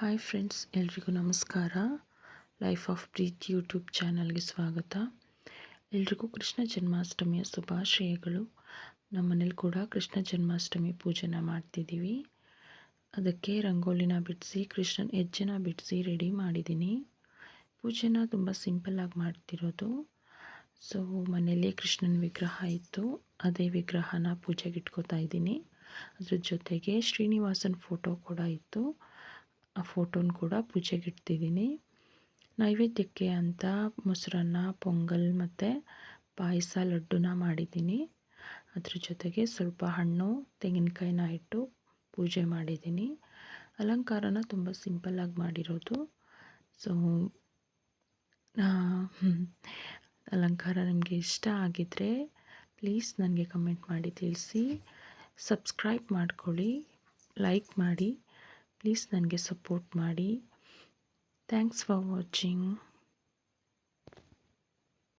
Hi friends ಎಲ್ರಿಗೂ ನಮಸ್ಕಾರ. Life of Preeth YouTube ಚಾನಲ್ಗೆ ಸ್ವಾಗತ. ಎಲ್ರಿಗೂ ಕೃಷ್ಣ ಜನ್ಮಾಷ್ಟಮಿಯ ಶುಭಾಶಯಗಳು. ನಮ್ಮನೇಲಿ ಕೂಡ ಕೃಷ್ಣ ಜನ್ಮಾಷ್ಟಮಿ ಪೂಜೆನ ಮಾಡ್ತಿದ್ದೀವಿ. ಅದಕ್ಕೆ ರಂಗೋಲಿನ ಬಿಡಿಸಿ, ಕೃಷ್ಣನ ಹೆಜ್ಜೆನ ಬಿಡಿಸಿ ರೆಡಿ ಮಾಡಿದ್ದೀನಿ. ಪೂಜೆನ ತುಂಬ ಸಿಂಪಲ್ಲಾಗಿ ಮಾಡ್ತಿರೋದು. ಸೊ ಮನೆಯಲ್ಲೇ ಕೃಷ್ಣನ ವಿಗ್ರಹ ಇತ್ತು. ಅದೇ ವಿಗ್ರಹನ ಪೂಜೆಗೆ ಇಟ್ಕೋತಾ ಇದ್ದೀನಿ. ಅದ್ರ ಜೊತೆಗೆ ಶ್ರೀನಿವಾಸನ ಫೋಟೋ ಕೂಡ ಇತ್ತು. ಆ ಫೋಟೋನ ಕೂಡ ಪೂಜೆಗೆ ಇಡ್ತಿದ್ದೀನಿ ನೈವೇದ್ಯಕ್ಕೆ ಅಂತ ಮೊಸರನ್ನ, ಪೊಂಗಲ್ ಮತ್ತು ಪಾಯಸ, ಲಡ್ಡುನ ಮಾಡಿದ್ದೀನಿ ಅದ್ರ ಜೊತೆಗೆ ಸ್ವಲ್ಪ ಹಣ್ಣು, ತೆಂಗಿನಕಾಯಿನ ಇಟ್ಟು ಪೂಜೆ ಮಾಡಿದ್ದೀನಿ ಅಲಂಕಾರನ ತುಂಬ ಸಿಂಪಲ್ಲಾಗಿ ಮಾಡಿರೋದು. ಸೊ ಅಲಂಕಾರ ನಿಮಗೆ ಇಷ್ಟ ಆಗಿದ್ದರೆ ಪ್ಲೀಸ್ ನನಗೆ ಕಮೆಂಟ್ ಮಾಡಿ ತಿಳಿಸಿ. ಸಬ್ಸ್ಕ್ರೈಬ್ ಮಾಡ್ಕೊಳ್ಳಿ, ಲೈಕ್ ಮಾಡಿ. ಪ್ಲೀಸ್ ನನಗೆ ಸಪೋರ್ಟ್ ಮಾಡಿ. Thanks for watching